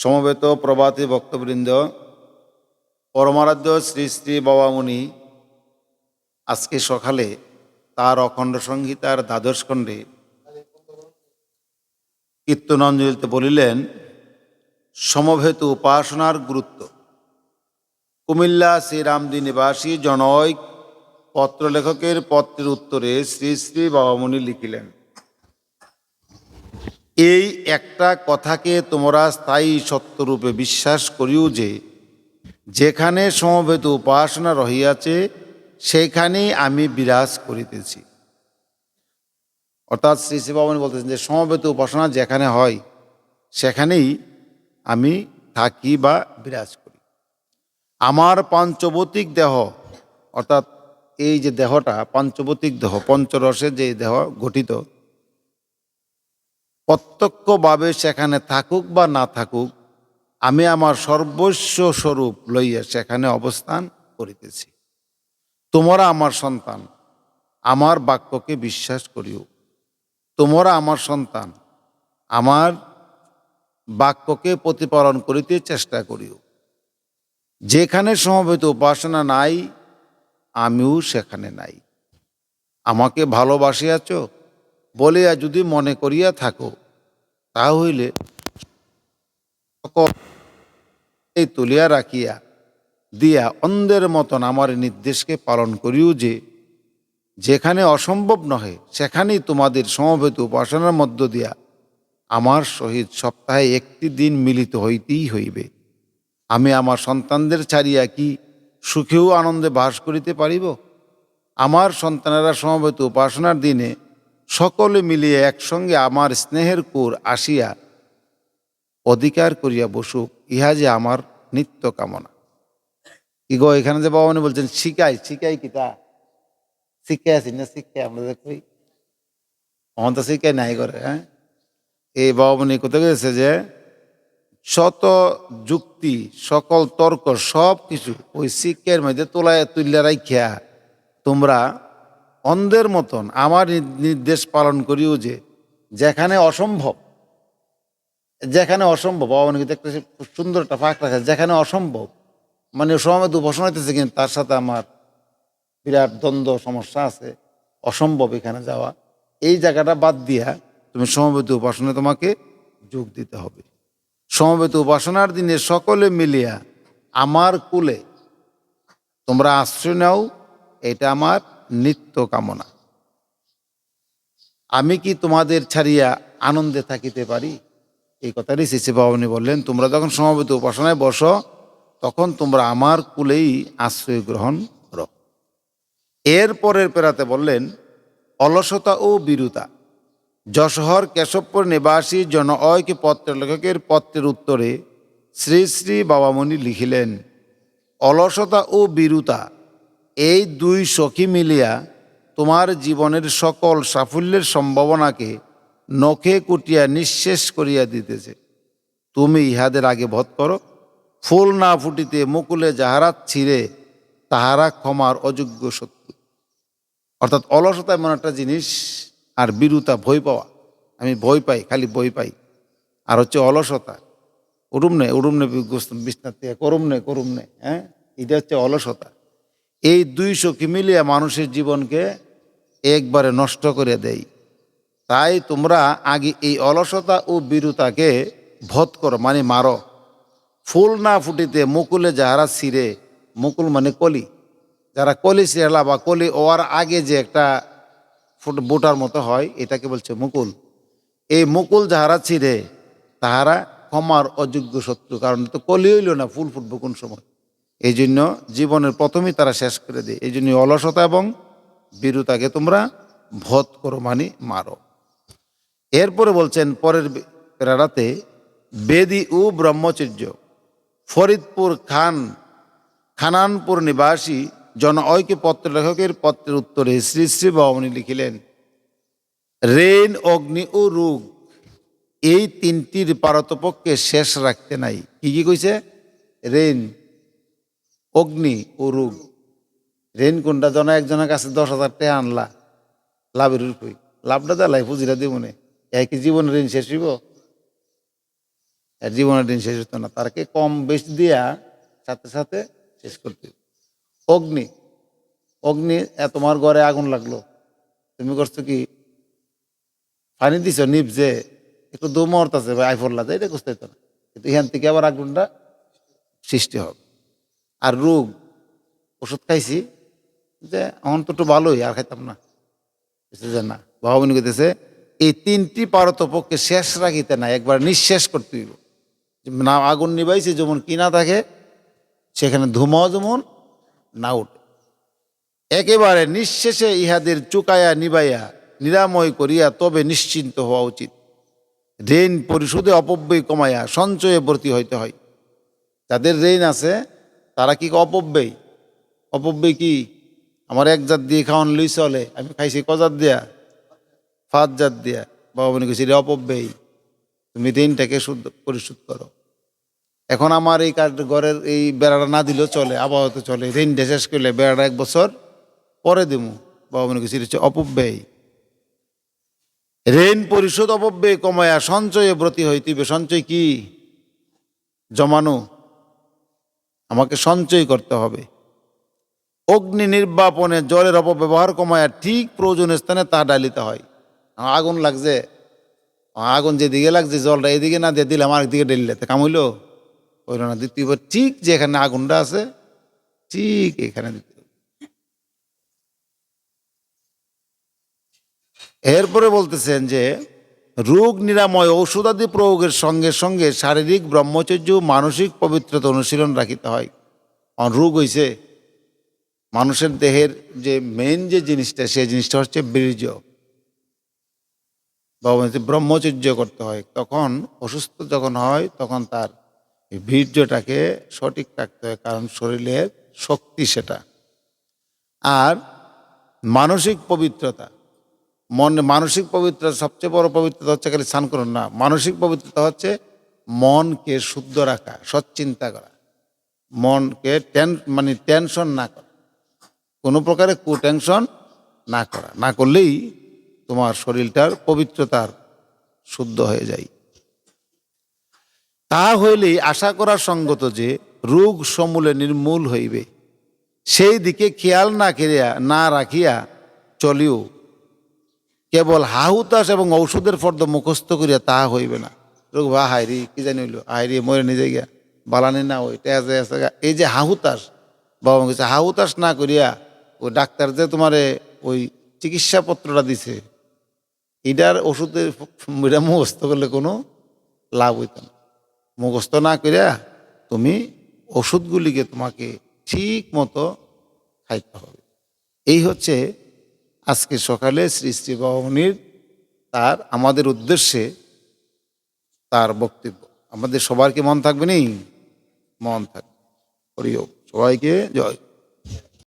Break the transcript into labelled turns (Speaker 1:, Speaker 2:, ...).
Speaker 1: সমবেত প্রভাতী ভক্তবৃন্দ, পরমারাধ্য শ্রী শ্রী বাবামুনি আজকে সকালে তার অখণ্ড সংহিতার দ্বাদশ খণ্ডে কীর্তনঞ্জলিতে বলিলেন সমভেত উপাসনার গুরুত্ব। কুমিল্লা শ্রীরামদি নিবাসী জনৈক পত্রলেখকের পত্রের উত্তরে শ্রী শ্রী বাবামুনি লিখিলেন এই একটা কথাকে তোমরা স্থায়ী সত্যরূপে বিশ্বাস করিও যে, যেখানে সমবেত উপাসনা রহিয়াছে সেইখানেই আমি বিরাজ করিতেছি। অর্থাৎ শ্রী বাবামণি বলতেছেন যে, সমবেত উপাসনা যেখানে হয়, সেখানেই আমি থাকি বা বিরাজ করি। আমার পাঞ্চবতিক দেহ, অর্থাৎ এই যে দেহটা, পাঞ্চবতিক দেহ, পঞ্চরসের যে দেহ গঠিত প্রত্যক্ষভাবে সেখানে থাকুক বা না থাকুক, আমি আমার সর্বস্ব স্বরূপ লইয়া সেখানে অবস্থান করিতেছি। তোমরা আমার সন্তান, আমার বাক্যকে বিশ্বাস করিও। তোমরা আমার সন্তান, আমার বাক্যকে প্রতিপালন করিতে চেষ্টা করিও। যেখানে সমবেত উপাসনা নাই, আমিও সেখানে নাই। আমাকে ভালোবাসিয়াছ? বলিয়া যদি মনে করিয়া থাকো, তা হইলে এই তুলিয়া রাখিয়া দিয়া অন্ধের মতন আমার নির্দেশকে পালন করিও যে, যেখানে অসম্ভব নহে, সেখানেই তোমাদের সমবেত উপাসনার মধ্য দিয়া আমার সহিত সপ্তাহে একটি দিন মিলিত হইতেই হইবে। আমি আমার সন্তানদের ছাড়িয়া কি সুখেও আনন্দে বাস করিতে পারিব? আমার সন্তানেরা সমবেত উপাসনার দিনে সকলে মিলিয়ে একসঙ্গে আমার স্নেহের কুর আসিয়া অধিকার করিয়া বসুক, ইহা যে আমার নিত্য কামনা। কি গো এখানে যে বাবানি বলছেন, শিকাই শিকাই কি তা? শিক্ষা আছি না শিক্ষা আমরা দেখি অহন তো শিক্ষাই নাই করে হ্যাঁ? এই বাবামণি কোথায় গেছে যে, শত যুক্তি, সকল তর্ক সব কিছু ওই শিক্ষার মধ্যে তোলায় তুললে রাখিয়া তোমরা অন্ধের মতন আমার নির্দেশ পালন করিও যে, যেখানে অসম্ভব যেখানে অসম্ভব, বাবা কিন্তু একটা সুন্দর একটা ফাঁক রাখা, যেখানে অসম্ভব মানে সময় উপাসনা হইতেছে, কিন্তু তার সাথে আমার বিরাট দ্বন্দ্ব, সমস্যা আছে, অসম্ভব এখানে যাওয়া। এই জায়গাটা বাদ দিয়া তুমি সমবেত উপাসনায় তোমাকে যোগ দিতে হবে। সমবেত উপাসনার দিনে সকলে মিলিয়া আমার কুলে তোমরা আশ্রয় নাও, এটা আমার নিত্য কামনা। আমি কি তোমাদের ছাড়িয়া আনন্দে থাকিতে পারি? এই কথাটি শিশু ভবনী বললেন, তোমরা যখন সমবেত উপাসনায় বসো, তখন তোমরা আমার কুলেই আশ্রয় গ্রহণ করো। এর পরের পেরাতে বললেন, অলসতা ও বীরুতা, যশোহর কেশবপুর নিবাসী জন ঐক্য পত্র লেখকের পত্রের উত্তরে শ্রী শ্রী বাবামণি লিখিলেন, অলসতা ও বীরুতা এই দুই সখী মিলিয়া তোমার জীবনের সকল সাফল্যের সম্ভাবনাকে নখে কুটিয়া নিঃশেষ করিয়া দিতেছে। তুমি ইহাদের আগে ভত করো। ফুল না ফুটিতে মুকুলে যাহারা ছিঁড়ে, তাহারা ক্ষমার অযোগ্য শত্রু। অর্থাৎ অলসতা এমন একটা জিনিস আর বীরুতা ভয় পাওয়া। আমি ভয় পাই, খালি ভয় পাই। আর হচ্ছে অলসতা। উড়ুম নে উড়ুম নে থেকে করুম নে করুম নে হ্যাঁ? এটা হচ্ছে অলসতা। এই দুই সখী মিলিয়ে মানুষের জীবনকে একবারে নষ্ট করে দেয়। তাই তোমরা আগে এই অলসতা ও বীরুতাকে ভত করো মানে মারো। ফুল না ফুটিতে মুকুলে যাহারা ছিঁড়ে, মুকুল মানে কলি। যারা কলি ছিঁড়লা বা কলি ওয়ার আগে যে একটা ফুট বুটার মতো হয়, এটাকে বলছে মুকুল। এই মুকুল যাহারা ছিঁড়ে, তাহারা ক্ষমার অযোগ্য শত্রু, কারণ তো কলি হইল না, ফুল ফুটবো কোন সময়। এই জন্য জীবনের প্রথমেই তারা শেষ করে দেয়। এই জন্য অলসতা এবং বীরুতাকে তোমরা ভত করো মানে মারো। এরপরে বলছেন, পরের প্রেরাতে বেদি ও ব্রহ্মচর্য, ফরিদপুর খান, খানানপুর নিবাসী জন ঐক্য পত্র লেখকের পত্রের উত্তরে শ্রী শ্রী বামনী লিখিলেন, রেন, অগ্নি ও রোগ, এই তিনটির পারতপক্ষে শেষ রাখতে নাই। কি কি কইছে? রেন অগ্নি ও রোগ রেন কোনটা জন একজনের কাছে দশ হাজার টাকা আনলা, লাভের উপরে লাভটা দেলাই পুঁজিটা দিব মনে একই জীবন ঋণ শেষ হইব? জীবনের ঋণ শেষ হতো না। তারকে কম বেশি দিয়া সাথে সাথে শেষ করতে অগ্নি অগ্নি তোমার ঘরে আগুন লাগল। তুমি করছ কি? পানি দিছ নিপ যে, একটু দু মুহূর্ত আছে ভাই আইফোল্লা যায় এটা করতে হতো না। কিন্তু এখান থেকে আবার আগুনটা সৃষ্টি হবে। আর রোগ ওষুধ খাইছি যে এখন তো একটু ভালোই, আর খাইতাম না। যে না? ভগবান কইতেছে, এই তিনটি পারত পক্ষে শেষ রাখিতে না একবার নিঃশেষ করতে হইব। না, আগুন নিবাইছে যেমন কিনা থাকে, সেখানে ধুমাও যেমন না উঠে। একেবারে নিঃশেষে ইহাদের চুকায়া নিবাইয়া নিরাময় করিয়া তবে নিশ্চিন্ত হওয়া উচিত। ঋণ পরিশোধে অপব্যয় কমাইয়া সঞ্চয়ে ভর্তি হইতে হয়। যাদের ঋণ আছে তারা কি অপব্যয়? অপব্যয় কি? আমার এক জাত দিয়ে খাওয়ান লই চলে, আমি খাইছি কজাত দিয়া? ফাঁদ জাত দিয়া। বাবা মনে করছি রে অপব্যয়। তুমি ঋণটাকে শুদ্ধ পরিশোধ করো। এখন আমার এই কাজ, ঘরের এই বেড়াটা না দিলেও চলে আবহাওয়া তো চলে। ঋণটা শেষ করলে বেড়াটা এক বছর পরে দেবো বাবা মনে করছি হচ্ছে অপব্যয়। ঋণ পরিশোধ অপব্যয় কমায়া সঞ্চয়ে ব্রতী হইতিবে সঞ্চয় কি? জমানো। আমাকে সঞ্চয় করতে হবে। অগ্নি নির্বাপনে জলের অপব্যবহার কমায়া ঠিক প্রয়োজনীয় স্থানে তা ডালিতে হয়। আগুন লাগছে। আগুন যেদিকে লাগছে, জলটা এদিকে না দিয়ে দিলাম আর দিকে ডেলিলে কাম হইল। হইল না, দ্বিতীয় ঠিক যেখানে আগুনটা আছে, ঠিক এখানে দিতে। এরপরে বলতেছেন যে রোগ নিরাময় ঔষধাদি প্রয়োগের সঙ্গে সঙ্গে শারীরিক, ব্রহ্মচর্য, মানসিক পবিত্রতা অনুশীলন রাখিতে হয়। রোগ হইছে মানুষের দেহের যে মেন যে জিনিসটা, সেই জিনিসটা হচ্ছে বীর্য। ব্রহ্মচর্য করতে হয়, তখন অসুস্থ যখন হয়, তখন তার বীর্যটাকে সঠিক রাখতে হয়, কারণ শরীরের শক্তি সেটা। আর মানসিক পবিত্রতা মন মানসিক পবিত্রতা সবচেয়ে বড় পবিত্রতা হচ্ছে খালি স্নান করুন না। মানসিক পবিত্রতা হচ্ছে মনকে শুদ্ধ রাখা, সচ্চিন্তা করা। মনকে টেন মানে টেনশন না করা। কোনো প্রকারে কুটেনশন না করা। না করলেই তোমার শরীরটার পবিত্রতার শুদ্ধ হয়ে যায়। তা হইলেই আশা করা সঙ্গত যে রোগ সমূলে নির্মূল হইবে। সেই দিকে খেয়াল না করিয়া না রাখিয়া চলিও। কেবল হাহুতাস এবং ঔষধের ফর্দ মুখস্থ করিয়া তাহা হইবে না। রোগ বা হাইরি, কি জানি হইল? হাইরি মরে নিজে গিয়া বালানি না ওই টেজে এই যে হাহুতাস বাবা কিছু হাহুতাস না করিয়া ওই ডাক্তার যে তোমারে ওই চিকিৎসাপত্রটা দিছে, এটার ওষুধের এটা মুখস্থ করলে কোনো লাভ হইত না। মুখস্থ না করিয়া তুমি ওষুধগুলিকে তোমাকে ঠিক মতো খাইতে হবে। এই হচ্ছে আজকে সকালে শ্রী শ্রী ভবনীর তার, আমাদের উদ্দেশ্যে তার বক্তব্য। আমাদের সবার কি মন থাকবে নেই? মন থাকবে। হরিও সবাইকে জয়।